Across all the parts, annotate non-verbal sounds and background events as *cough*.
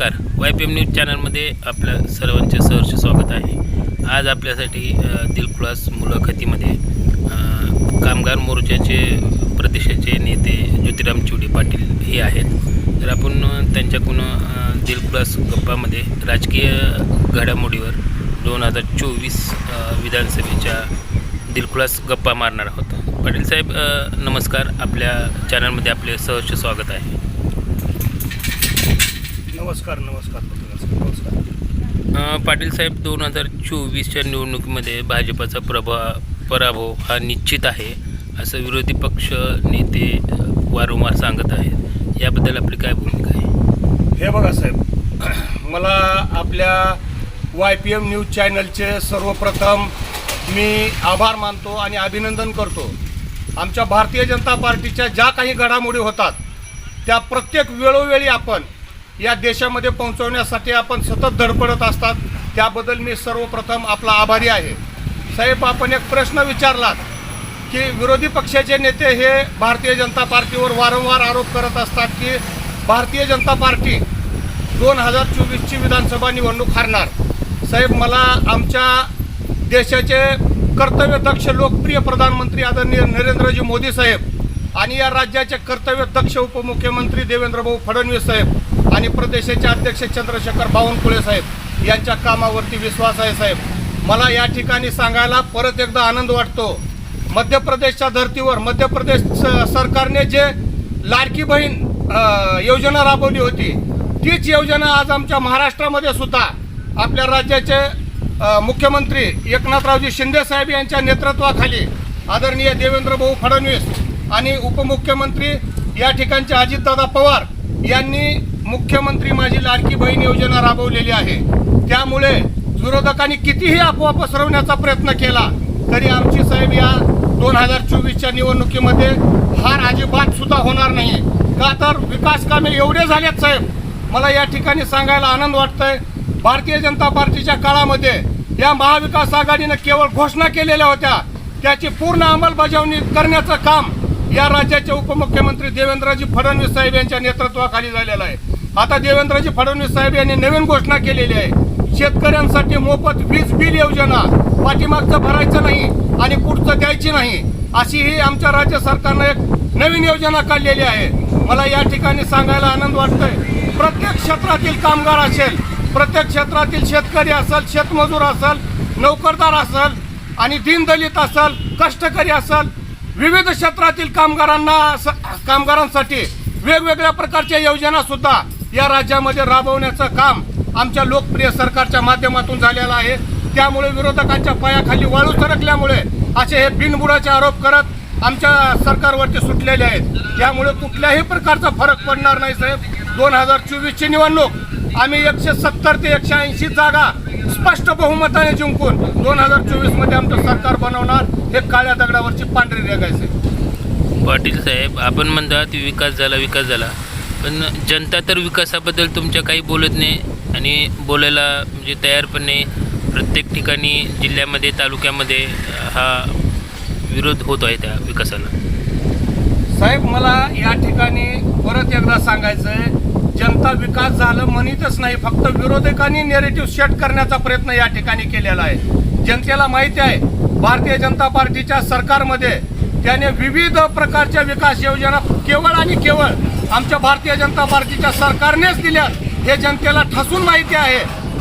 नमस्कार. Y P M news चॅनलमध्ये आपलं सर्वांचे सहर्ष स्वागत आहे. आज आपल्यासाठी दिलखुलास मुलाखतीमध्ये कामगार मोर्चाचे प्रदेशाचे नेते ज्योतिराम चिवडे पाटील हे आहेत. तर आपण त्यांच्याकडून दिलखुलास गप्पामध्ये राजकीय घडामोडीवर दोन हजार चोवीस विधानसभेच्या दिलखुलास गप्पा मारणार आहोत. पाटील साहेब नमस्कार. आपल्या चॅनलमध्ये आपले सहर्ष स्वागत आहे. नमस्कार नमस्कार नमस्कार नमस्कार. पाटील साहेब दोन हजार चोवीसच्या निवडणुकीमध्ये भाजपाचा प्रभा पराभव हा निश्चित आहे असं विरोधी पक्ष नेते वारंवार सांगत आहेत. याबद्दल आपली काय भूमिका आहे? हे बघा साहेब *clears throat* मला आपल्या वाय पी एम न्यूज चॅनलचे सर्वप्रथम मी आभार मानतो आणि अभिनंदन करतो. आमच्या भारतीय जनता पार्टीच्या ज्या काही घडामोडी होतात त्या प्रत्येक वेळोवेळी आपण या देशामध्ये पोहोचवण्यासाठी आपण सतत धडपडत असतात. त्याबद्दल मी सर्वप्रथम आपला आभारी आहे. साहेब आपण एक प्रश्न विचारलात की विरोधी पक्षाचे नेते हे भारतीय जनता पार्टीवर वारंवार आरोप करत असतात की भारतीय जनता पार्टी दोन हजार चोवीसची विधानसभा निवडणूक हारणार. साहेब मला आमच्या देशाचे कर्तव्यदक्ष लोकप्रिय प्रधानमंत्री आदरणीय नरेंद्रजी मोदी साहेब आणि या राज्याचे कर्तव्यदक्ष उपमुख्यमंत्री देवेंद्रभाऊ फडणवीस साहेब आणि प्रदेशाचे अध्यक्ष चंद्रशेखर बावनकुळे साहेब यांच्या कामावरती विश्वास आहे साहेब. मला या ठिकाणी सांगायला परत एकदा आनंद वाटतो. मध्य प्रदेशच्या धर्तीवर मध्य प्रदेश स- सरकारने जे लाडकी बहीण योजना राबवली होती तीच योजना आज आमच्या महाराष्ट्रामध्ये सुद्धा आपल्या राज्याचे मुख्यमंत्री एकनाथरावजी शिंदे साहेब यांच्या नेतृत्वाखाली आदरणीय देवेंद्रभाऊ फडणवीस आणि उपमुख्यमंत्री या ठिकाणचे अजितदादा पवार यांनी मुख्यमंत्री माझी लाडकी बहीण योजना राबवलेली आहे. त्यामुळे विरोधकांनी कितीही अफवा पसरवण्याचा प्रयत्न केला तरी आमची साहेब या दोन हजार चोवीसच्या निवडणुकीमध्ये हार अजिबात सुद्धा होणार नाही. का तर विकास कामे एवढे झालेत साहेब मला या ठिकाणी सांगायला आनंद वाटतोय. भारतीय जनता पार्टीच्या काळामध्ये या महाविकास आघाडीनं केवळ घोषणा केलेल्या होत्या त्याची पूर्ण अंमलबजावणी करण्याचं काम या राज्याचे उपमुख्यमंत्री देवेंद्रजी फडणवीस साहेब यांच्या नेतृत्वाखाली झालेलं आहे. आता देवेंद्रजी फडणवीस साहेब यांनी नवीन घोषणा केलेली आहे. शेतकऱ्यांसाठी मोफत वीज बिल योजना. पाठीमागचं भरायचं नाही आणि पुढचं द्यायची नाही. अशी ही आमच्या राज्य सरकारनं एक नवीन योजना काढलेली आहे. मला या ठिकाणी सांगायला आनंद वाटतोय. प्रत्येक क्षेत्रातील कामगार असेल प्रत्येक क्षेत्रातील शेतकरी असेल शेतमजूर असेल नोकरदार असेल आणि दीनदलित असेल कष्टकरी असेल विविध क्षेत्रातील कामगारांना स- कामगारांसाठी वेगवेगळ्या प्रकारच्या योजना सुद्धा या राज्यामध्ये राबवण्याचं काम आमच्या लोकप्रिय सरकारच्या माध्यमातून झालेलं आहे. त्यामुळे विरोधकांच्या पायाखाली वाळू सरकल्यामुळे असे हे बिनबुडाचे आरोप करत आमच्या सरकारवरती सुटलेले आहेत. त्यामुळे कुठल्याही प्रकारचा फरक पडणार नाही साहेब. दोन हजार चोवीसची निवडणूक आम्ही एकशे सत्तर ते एकशे ऐंशी जागा स्पष्ट बहुमताने जिंकून दोन हजार चोवीसमध्ये आमचं सरकार बनवणार. हे काळ्या दगडावरची पांढरी आहे. पाटील साहेब आपण म्हणतात विकास झाला विकास झाला. पण जनता तर विकासाबद्दल तुमच्या काही बोलत नाही आणि बोलायला म्हणजे तयार पण नाही. प्रत्येक ठिकाणी जिल्ह्यामध्ये तालुक्यामध्ये हा विरोध होत आहे त्या विकासाला. साहेब मला या ठिकाणी परत एकदा सांगायचं आहे जनता विकास झालं म्हणतच नाही फक्त विरोधकांनी नेरेटिव्ह सेट करण्याचा प्रयत्न या ठिकाणी केलेला आहे. जनतेला माहिती आहे भारतीय जनता पार्टीच्या सरकारमध्ये त्याने विविध प्रकारच्या विकास योजना केवळ आणि केवळ आमच्या भारतीय जनता पार्टीच्या सरकारनेच दिल्या. हे जनतेला ठसून माहिती आहे.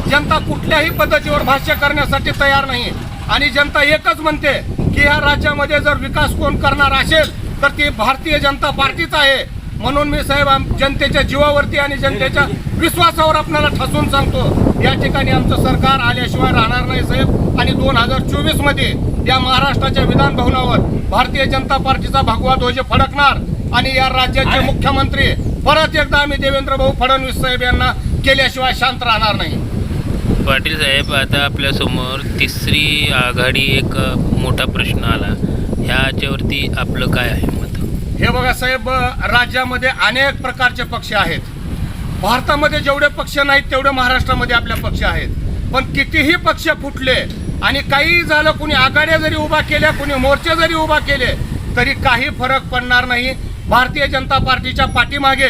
जनता कुठल्याही पद्धतीवर भाष्य करण्यासाठी तयार नाही. आणि जनता एकच म्हणते की ह्या राज्यामध्ये जर विकास कोण करणार असेल तर ती भारतीय जनता पार्टीच आहे. म्हणून मी साहेब जनतेच्या जीवावरती आणि जनतेच्या विश्वासावर आपल्याला ठसून सांगतो या ठिकाणी आमचं सरकार आल्याशिवाय राहणार नाही साहेब. आणि दोन हजार चोवीसमध्ये या महाराष्ट्राच्या विधान भवनावर भारतीय जनता पार्टीचा भगवा ध्वज फडकणार आणि या राज्याचे मुख्यमंत्री परत एकदा आम्ही देवेंद्र भाऊ फडणवीस साहेब यांना केल्याशिवाय शांत राहणार नाही. पाटील साहेब आता आपल्यासमोर तिसरी आघाडी एक मोठा प्रश्न आला. ह्याच्यावरती आपलं काय आहे मत? हे बघा साहेब राज्यामध्ये अनेक प्रकारचे पक्ष आहेत. भारतामध्ये जेवढे पक्ष नाहीत तेवढे महाराष्ट्रामध्ये आपल्या पक्ष आहेत. पण कितीही पक्ष फुटले आणि काही झालं कुणी आघाड्या जरी उभा केल्या कुणी मोर्चे जरी उभा केले तरी काही फरक पडणार नाही. भारतीय जनता पार्टीच्या पाठीमागे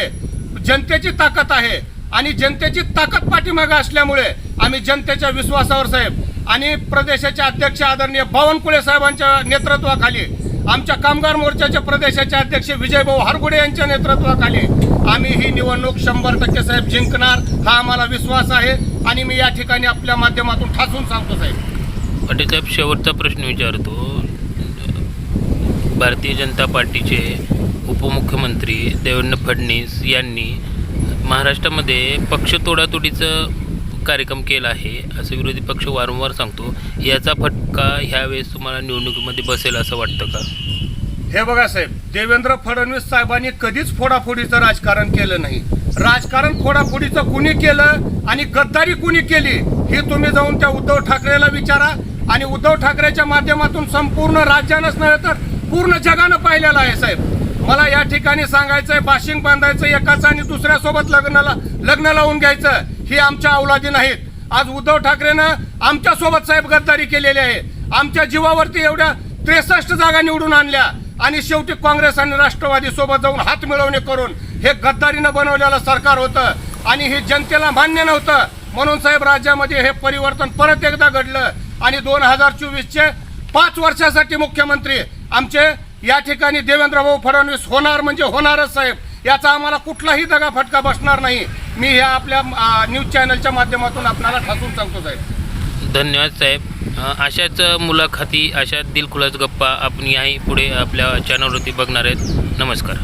जनतेची ताकद आहे आणि जनतेची ताकद पाठीमागे असल्यामुळे आम्ही जनतेच्या विश्वासावर साहेब आणि प्रदेशाचे अध्यक्ष आदरणीय बावनकुळे साहेबांच्या नेतृत्वाखाली आमच्या कामगार मोर्चाचे प्रदेशाचे अध्यक्ष विजयभाऊ हरगुडे यांच्या नेतृत्वाखाली आम्ही ही निवडणूक शंभर टक्के साहेब जिंकणार हा आम्हाला विश्वास आहे. आणि मी या ठिकाणी आपल्या माध्यमातून ठासून सांगतो साहेब. पाटील साहेब शेवटचा प्रश्न विचारतो. भारतीय जनता पार्टीचे उपमुख्यमंत्री देवेंद्र फडणवीस यांनी महाराष्ट्रामध्ये पक्ष तोडातोडीचं कार्यक्रम केला आहे असं विरोधी पक्ष वारंवार सांगतो. याचा फटका ह्यावेळेस तुम्हाला निवडणुकीमध्ये बसेल असं वाटतं का? हे बघा साहेब देवेंद्र फडणवीस साहेबांनी कधीच फोडाफोडीचं राजकारण केलं नाही. राजकारण फोडाफोडीचं कुणी केलं आणि गद्दारी कुणी केली हे तुम्ही जाऊन त्या उद्धव ठाकरेला विचारा. आणि उद्धव ठाकरेच्या माध्यमातून संपूर्ण राज्यानंच नव्हे तर पूर्ण जगानं पाहिलेलं आहे साहेब. मला या ठिकाणी सांगायचंय बाशिंग बांधायचं एकाचं आणि दुसऱ्यासोबत लग्नाला लग्न लावून घ्यायचं ही आमच्या अवलादी नाहीत. आज उद्धव ठाकरेनं आमच्यासोबत साहेब गद्दारी केलेली आहे. आमच्या जीवावरती एवढ्या त्रेसष्ट जागा निवडून आणल्या. आणि शेवटी काँग्रेस आणि राष्ट्रवादी सोबत जाऊन हात मिळवणे करून हे गद्दारीनं बनवलेलं सरकार होतं आणि हे जनतेला मान्य नव्हतं. म्हणून साहेब राज्यामध्ये हे परिवर्तन परत एकदा घडलं आणि दोन हजार चोवीसचे पाच वर्षासाठी मुख्यमंत्री आमचे या ठिकाणी देवेंद्र भाऊ फडणवीस होणार म्हणजे होणारच साहेब. याचा आम्हाला कुठलाही दगा फटका बसणार नाही. मी ह्या आपल्या न्यूज चॅनलच्या माध्यमातून आपल्याला ठासून सांगतो साहेब. धन्यवाद साहेब. अशाच मुलाखती अशा दिलखुलास गप्पा आपण याही पुढे आपल्या चॅनलवरती बघणार आहेत. नमस्कार.